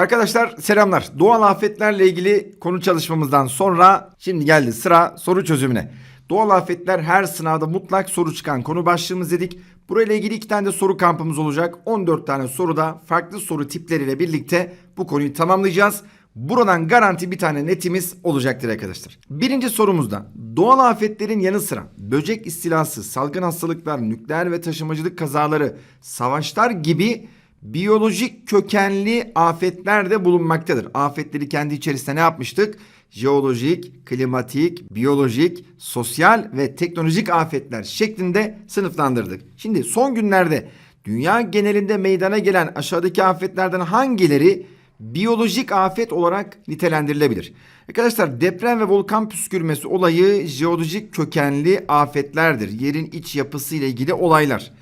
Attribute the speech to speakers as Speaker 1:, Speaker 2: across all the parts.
Speaker 1: Arkadaşlar selamlar. Doğal afetlerle ilgili konu çalışmamızdan sonra şimdi geldi sıra soru çözümüne. Doğal afetler her sınavda mutlak soru çıkan konu başlığımız dedik. Burayla ilgili iki tane de soru kampımız olacak. 14 tane soruda farklı soru tipleriyle birlikte bu konuyu tamamlayacağız. Buradan garanti bir tane netimiz olacaktır arkadaşlar. Birinci sorumuzda doğal afetlerin yanı sıra böcek istilası, salgın hastalıklar, nükleer ve taşımacılık kazaları, savaşlar gibi biyolojik kökenli afetler de bulunmaktadır. Afetleri kendi içerisinde ne yapmıştık? Jeolojik, klimatik, biyolojik, sosyal ve teknolojik afetler şeklinde sınıflandırdık. Şimdi son günlerde dünya genelinde meydana gelen aşağıdaki afetlerden hangileri biyolojik afet olarak nitelendirilebilir? Arkadaşlar deprem ve volkan püskürmesi olayı jeolojik kökenli afetlerdir. Yerin iç yapısı ile ilgili olaylar.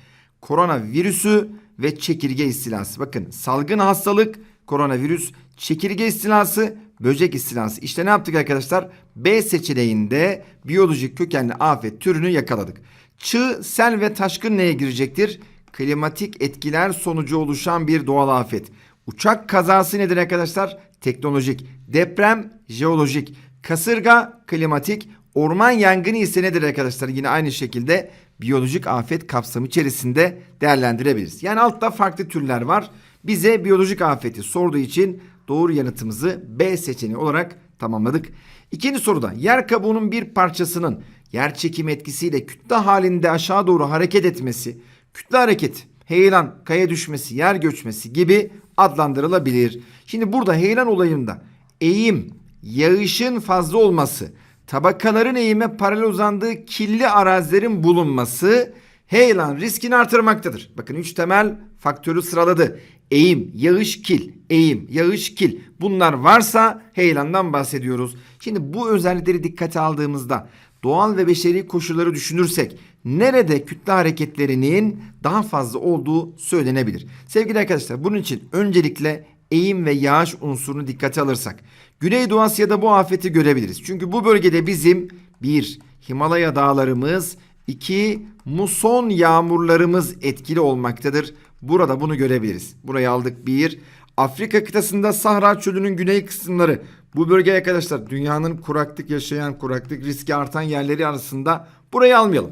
Speaker 1: Koronavirüsü ve çekirge istilası. Bakın salgın hastalık, koronavirüs, çekirge istilası, böcek istilası. İşte ne yaptık arkadaşlar? B seçeneğinde biyolojik kökenli afet türünü yakaladık. Çığ, sel ve taşkın neye girecektir? Klimatik etkiler sonucu oluşan bir doğal afet. Uçak kazası nedir arkadaşlar? Teknolojik. Deprem, jeolojik. Kasırga, klimatik. Orman yangını ise nedir arkadaşlar? Yine aynı şekilde biyolojik afet kapsamı içerisinde değerlendirebiliriz. Yani altta farklı türler var. Bize biyolojik afeti sorduğu için doğru yanıtımızı B seçeneği olarak tamamladık. İkinci soruda yer kabuğunun bir parçasının yer çekim etkisiyle kütle halinde aşağı doğru hareket etmesi, kütle hareketi, heyelan, kaya düşmesi, yer göçmesi gibi adlandırılabilir. Şimdi burada heyelan olayında eğim, yağışın fazla olması, tabakaların eğime paralel uzandığı kirli arazilerin bulunması heyelan riskini artırmaktadır. Bakın üç temel faktörü sıraladı. Eğim, yağış, kil. Eğim, yağış, kil. Bunlar varsa heyelandan bahsediyoruz. Şimdi bu özellikleri dikkate aldığımızda doğal ve beşeri koşulları düşünürsek nerede kütle hareketlerinin daha fazla olduğu söylenebilir. Sevgili arkadaşlar bunun için öncelikle eğim ve yağış unsurunu dikkate alırsak Güneydoğu Asya'da bu afeti görebiliriz. Çünkü bu bölgede bizim bir Himalaya dağlarımız, iki muson yağmurlarımız etkili olmaktadır. Burada bunu görebiliriz. Burayı aldık bir. Afrika kıtasında Sahra çölünün güney kısımları. Bu bölge arkadaşlar dünyanın kuraklık yaşayan, kuraklık riski artan yerleri arasında burayı almayalım.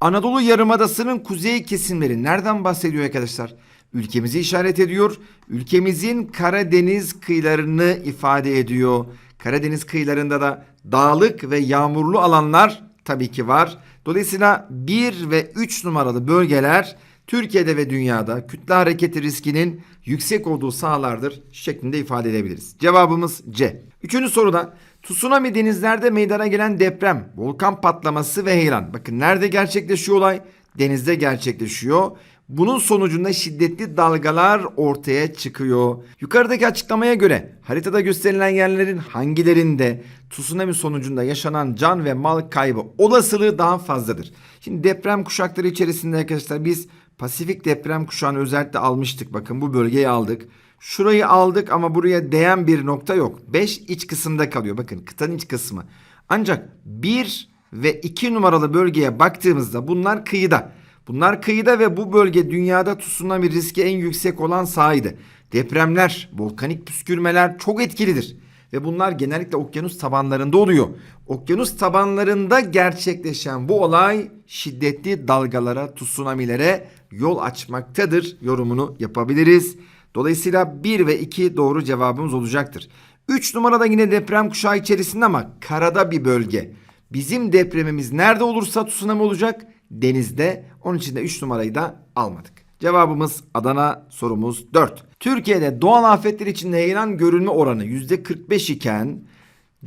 Speaker 1: Anadolu Yarımadası'nın kuzey kesimleri nereden bahsediyor arkadaşlar? Ülkemizi işaret ediyor. Ülkemizin Karadeniz kıyılarını ifade ediyor. Karadeniz kıyılarında da dağlık ve yağmurlu alanlar tabii ki var. Dolayısıyla 1 ve 3 numaralı bölgeler Türkiye'de ve dünyada kütle hareketi riskinin yüksek olduğu sahalardır şeklinde ifade edebiliriz. Cevabımız C. Üçüncü soruda tsunami denizlerde meydana gelen deprem, volkan patlaması ve heyelan. Bakın nerede gerçekleşiyor olay? Denizde gerçekleşiyor. Bunun sonucunda şiddetli dalgalar ortaya çıkıyor. Yukarıdaki açıklamaya göre haritada gösterilen yerlerin hangilerinde tsunami sonucunda yaşanan can ve mal kaybı olasılığı daha fazladır. Şimdi deprem kuşakları içerisinde arkadaşlar biz Pasifik deprem kuşağını özellikle almıştık. Bakın bu bölgeyi aldık. Şurayı aldık ama buraya değen bir nokta yok. 5 iç kısımda kalıyor. Bakın kıtanın iç kısmı. Ancak 1 ve 2 numaralı bölgeye baktığımızda bunlar kıyıda. Bunlar kıyıda ve bu bölge dünyada tsunami riski en yüksek olan sahaydı. Depremler, volkanik püskürmeler çok etkilidir. Ve bunlar genellikle okyanus tabanlarında oluyor. Okyanus tabanlarında gerçekleşen bu olay şiddetli dalgalara, tsunamilere yol açmaktadır yorumunu yapabiliriz. Dolayısıyla 1 ve 2 doğru cevabımız olacaktır. 3 numarada yine deprem kuşağı içerisinde ama karada bir bölge. Bizim depremimiz nerede olursa tsunami olacak denizde. Onun için de 3 numarayı da almadık. Cevabımız Adana sorumuz 4. Türkiye'de doğal afetler içinde heyelan görülme oranı %45 iken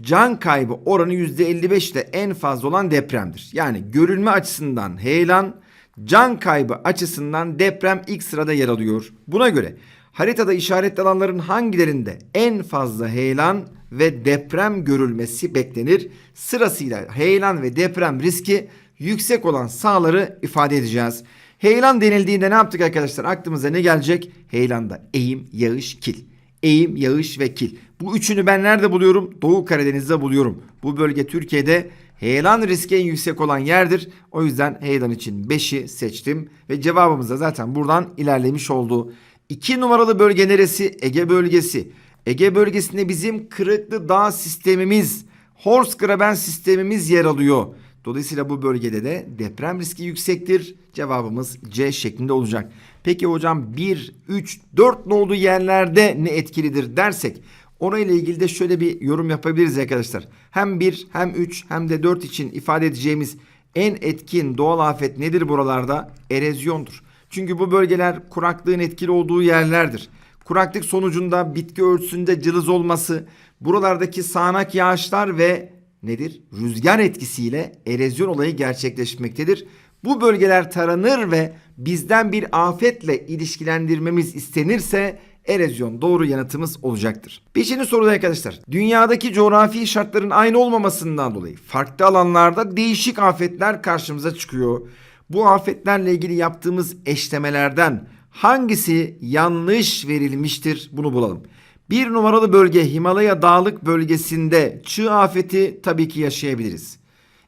Speaker 1: can kaybı oranı %55 ile en fazla olan depremdir. Yani görülme açısından heyelan, can kaybı açısından deprem ilk sırada yer alıyor. Buna göre haritada işaretli alanların hangilerinde en fazla heyelan ve deprem görülmesi beklenir? Sırasıyla heyelan ve deprem riski yüksek olan sahaları ifade edeceğiz. Heyelan denildiğinde ne yaptık arkadaşlar? Aklımıza ne gelecek? Heyelanda eğim, yağış, kil. Eğim, yağış ve kil. Bu üçünü ben nerede buluyorum? Doğu Karadeniz'de buluyorum. Bu bölge Türkiye'de heyelan riski en yüksek olan yerdir. O yüzden heyelan için 5'i seçtim. Ve cevabımız da zaten buradan ilerlemiş oldu. 2 numaralı bölge neresi? Ege bölgesi. Ege bölgesinde bizim Kırıklı Dağ sistemimiz, Horsgraben sistemimiz yer alıyor. Dolayısıyla bu bölgede de deprem riski yüksektir. Cevabımız C şeklinde olacak. Peki hocam 1, 3, 4 olduğu yerlerde ne etkilidir dersek Orayla ilgili de şöyle bir yorum yapabiliriz arkadaşlar. Hem 1 hem 3 hem de 4 için ifade edeceğimiz en etkin doğal afet nedir buralarda? Erozyondur. Çünkü bu bölgeler kuraklığın etkili olduğu yerlerdir. Kuraklık sonucunda bitki örtüsünde cılız olması, buralardaki sağanak yağışlar ve nedir? Rüzgar etkisiyle erozyon olayı gerçekleşmektedir. Bu bölgeler taranır ve bizden bir afetle ilişkilendirmemiz istenirse erozyon doğru yanıtımız olacaktır. Beşinci soruda arkadaşlar. Dünyadaki coğrafi şartların aynı olmamasından dolayı farklı alanlarda değişik afetler karşımıza çıkıyor. Bu afetlerle ilgili yaptığımız eşlemelerden hangisi yanlış verilmiştir bunu bulalım. Bir numaralı bölge Himalaya dağlık bölgesinde çığ afeti tabii ki yaşayabiliriz.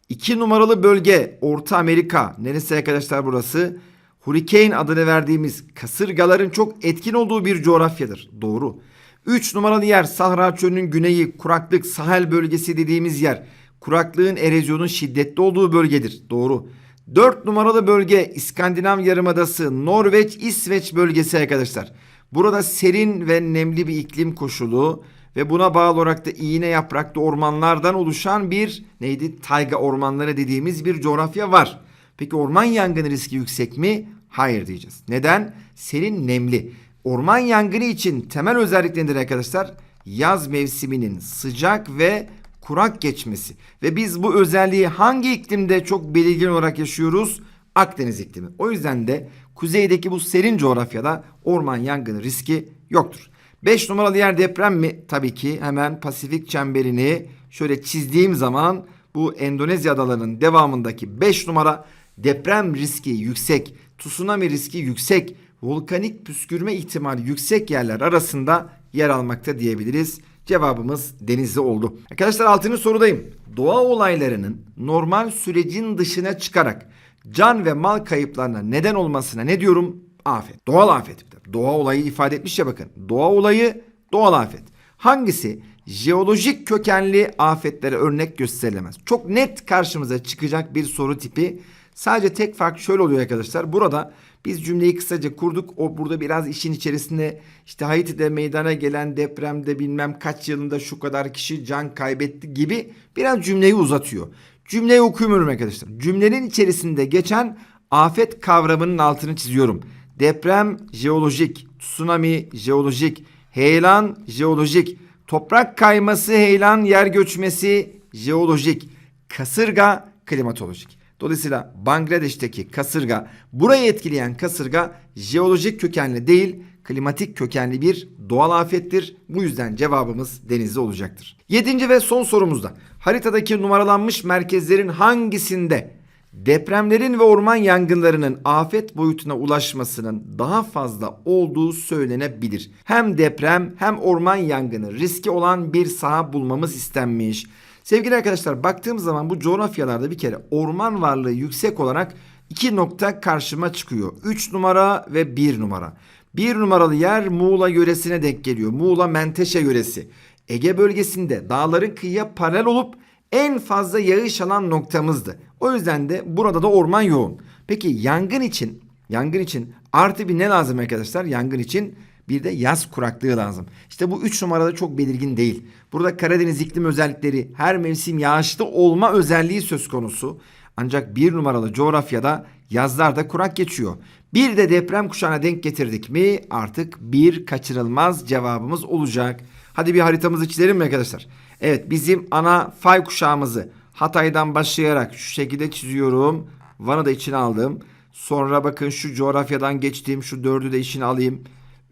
Speaker 1: İki numaralı bölge Orta Amerika. Neresi arkadaşlar burası? Hurricane adını verdiğimiz kasırgaların çok etkin olduğu bir coğrafyadır. Doğru. 3 numaralı yer Sahra Çölü'nün güneyi, kuraklık, Sahel bölgesi dediğimiz yer. Kuraklığın erozyonun şiddetli olduğu bölgedir. Doğru. 4 numaralı bölge İskandinav Yarımadası, Norveç, İsveç bölgesi arkadaşlar. Burada serin ve nemli bir iklim koşulu ve buna bağlı olarak da iğne yapraklı ormanlardan oluşan bir neydi? Tayga ormanları dediğimiz bir coğrafya var. Peki orman yangını riski yüksek mi? Hayır diyeceğiz. Neden? Serin nemli. Orman yangını için temel özellik nedir arkadaşlar? Yaz mevsiminin sıcak ve kurak geçmesi. Ve biz bu özelliği hangi iklimde çok belirgin olarak yaşıyoruz? Akdeniz iklimi. O yüzden de kuzeydeki bu serin coğrafyada orman yangını riski yoktur. 5 numaralı yer deprem mi? Tabii ki hemen Pasifik çemberini şöyle çizdiğim zaman bu Endonezya adalarının devamındaki 5 numara deprem riski yüksek, tsunami riski yüksek, volkanik püskürme ihtimali yüksek yerler arasında yer almakta diyebiliriz. Cevabımız denizli oldu. Arkadaşlar altıncı sorudayım. Doğa olaylarının normal sürecin dışına çıkarak can ve mal kayıplarına neden olmasına ne diyorum? Afet. Doğal afet. Doğa olayı ifade etmiş ya bakın. Doğa olayı doğal afet. Hangisi jeolojik kökenli afetlere örnek gösterilemez? Çok net karşımıza çıkacak bir soru tipi. Sadece tek fark şöyle oluyor arkadaşlar. Burada biz cümleyi kısaca kurduk. O burada biraz işin içerisinde işte Haiti'de meydana gelen depremde bilmem kaç yılında şu kadar kişi can kaybetti gibi biraz cümleyi uzatıyor. Cümleyi okumuyorum arkadaşlar. Cümlenin içerisinde geçen afet kavramının altını çiziyorum. Deprem jeolojik, tsunami jeolojik, heyelan jeolojik, toprak kayması, heyelan, yer göçmesi jeolojik, kasırga klimatolojik. Dolayısıyla Bangladeş'teki kasırga, burayı etkileyen kasırga jeolojik kökenli değil, klimatik kökenli bir doğal afettir. Bu yüzden cevabımız denizli olacaktır. Yedinci ve son sorumuzda haritadaki numaralanmış merkezlerin hangisinde depremlerin ve orman yangınlarının afet boyutuna ulaşmasının daha fazla olduğu söylenebilir. Hem deprem hem orman yangını riski olan bir saha bulmamız istenmiş. Sevgili arkadaşlar baktığımız zaman bu coğrafyalarda bir kere orman varlığı yüksek olarak iki nokta karşıma çıkıyor. 3 numara ve 1 numara. 1 numaralı yer Muğla yöresine denk geliyor. Muğla Menteşe yöresi. Ege bölgesinde dağların kıyıya paralel olup en fazla yağış alan noktamızdı. O yüzden de burada da orman yoğun. Peki yangın için yangın için artı bir ne lazım arkadaşlar? Yangın için bir de yaz kuraklığı lazım. İşte bu üç numarada çok belirgin değil. Burada Karadeniz iklim özellikleri her mevsim yağışlı olma özelliği söz konusu. Ancak bir numaralı coğrafyada yazlarda kurak geçiyor. Bir de deprem kuşağına denk getirdik mi artık bir kaçırılmaz cevabımız olacak. Hadi bir haritamızı çizelim mi arkadaşlar? Evet bizim ana fay kuşağımızı Hatay'dan başlayarak şu şekilde çiziyorum. Van'ı da içine aldım. Sonra bakın şu coğrafyadan geçtiğim şu dördü de içine alayım.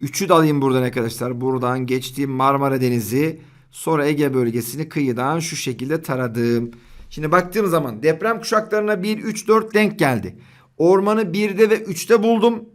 Speaker 1: Üçü de alayım buradan arkadaşlar. Buradan geçtiğim Marmara Denizi. Sonra Ege bölgesini kıyıdan şu şekilde taradım. Şimdi baktığım zaman deprem kuşaklarına 1, 3, 4 denk geldi. Ormanı 1'de ve 3'te buldum.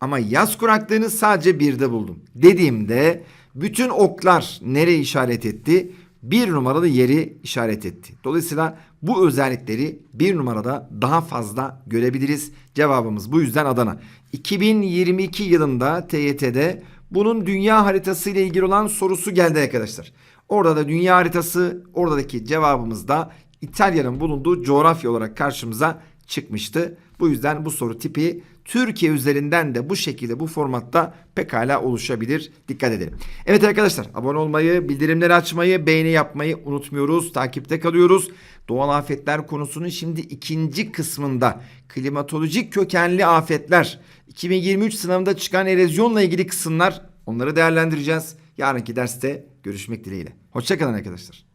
Speaker 1: Ama yaz kuraklığını sadece 1'de buldum. Dediğimde bütün oklar nereye işaret etti? bir numaralı yeri işaret etti. Dolayısıyla bu özellikleri bir numarada daha fazla görebiliriz. Cevabımız bu yüzden Adana. 2022 yılında TYT'de bunun dünya haritası ile ilgili olan sorusu geldi arkadaşlar. Orada da dünya haritası, oradaki cevabımız da İtalya'nın bulunduğu coğrafya olarak karşımıza çıkmıştı. Bu yüzden bu soru tipi Türkiye üzerinden de bu şekilde bu formatta pekala oluşabilir. Dikkat edelim. Evet arkadaşlar abone olmayı, bildirimleri açmayı, beğeni yapmayı unutmuyoruz. Takipte kalıyoruz. Doğal afetler konusunun şimdi ikinci kısmında klimatolojik kökenli afetler 2023 sınavında çıkan erozyonla ilgili kısımlar onları değerlendireceğiz. Yarınki derste görüşmek dileğiyle. Hoşçakalın arkadaşlar.